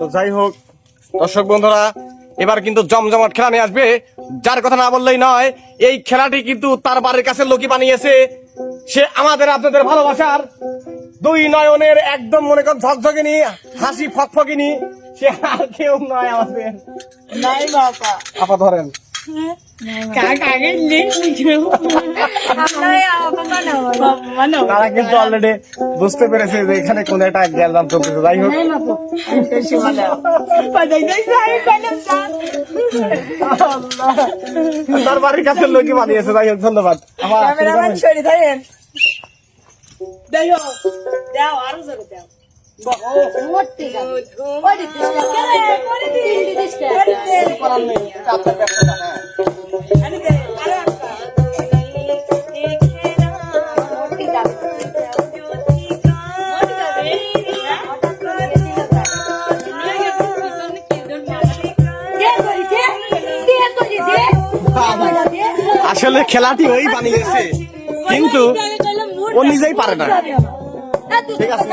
তো যাই হোক দর্শক বন্ধুরা এবার কিন্তু জমজমাট খেলা নিয়ে আসবে। যার কথা না বললেই নয় এই খেলাটি কিন্তু তার বাড়ির কাছে লোকি বানিয়েছে। সে আমাদের আপনাদের ভালোবাসার দুই নয়নের একদম মনে কর ঝকঝকিনি হাসি ফকফকিনি। সে আর কেউ নয় আমাদের। নাই বাবা। আপা ধরেন। কাক আগে লিখ বাবা তারা কিন্তু অলরেডি বুঝতে পেরেছে যে এখানে কোন একটা গ্যালদাম চলতেছে যাই হোক। তার বাড়ির কাছে লোকই বানিয়েছে যাই হোক ধন্যবাদ। আমার আসলে খেলাটি ওই বানিয়েছে। কিন্তু ও নিজেই পারে না। ঠিক আছে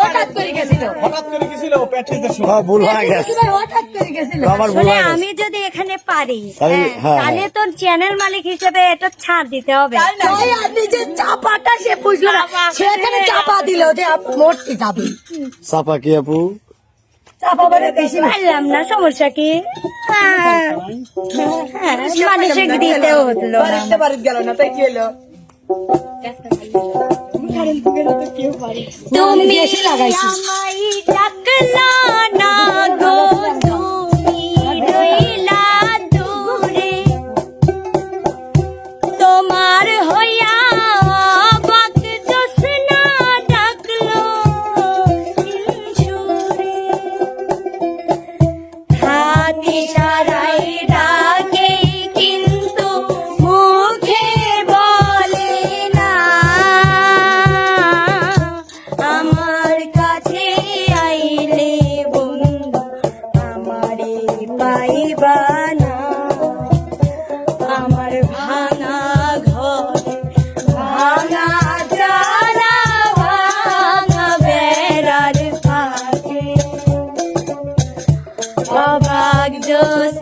হঠাৎ করে গেছিল হঠাৎ করে গেছিল প্র্যাকটিসের সময় হ্যাঁ, ভুল গেছে। হঠাৎ করে গেছিল। আমার ভুল আসলে গেছে আমি যদি এখানে পারি তাহলে- হ্যাঁ, হ্যাঁ, তাহলে তো চ্যানেল মালিক হিসেবে এটা ছাড় দিতে হবে। আপনি যে চাপাটা সে বুঝলো না সেখানে চাপা দিল যে মরতে যাবে। চাপা কি আপু? বেশি পারলাম না সমস্যা কি? মানুষে হ্যাঁ, দিতেও হলো না। বাড়িতে বাড়িতে গেল না তাই কি হলো? তুমি লাগাইছি। পাইবা না আমার ভাঙা ঘরে ভাঙা চারা ভাঙা বেড়ার জোস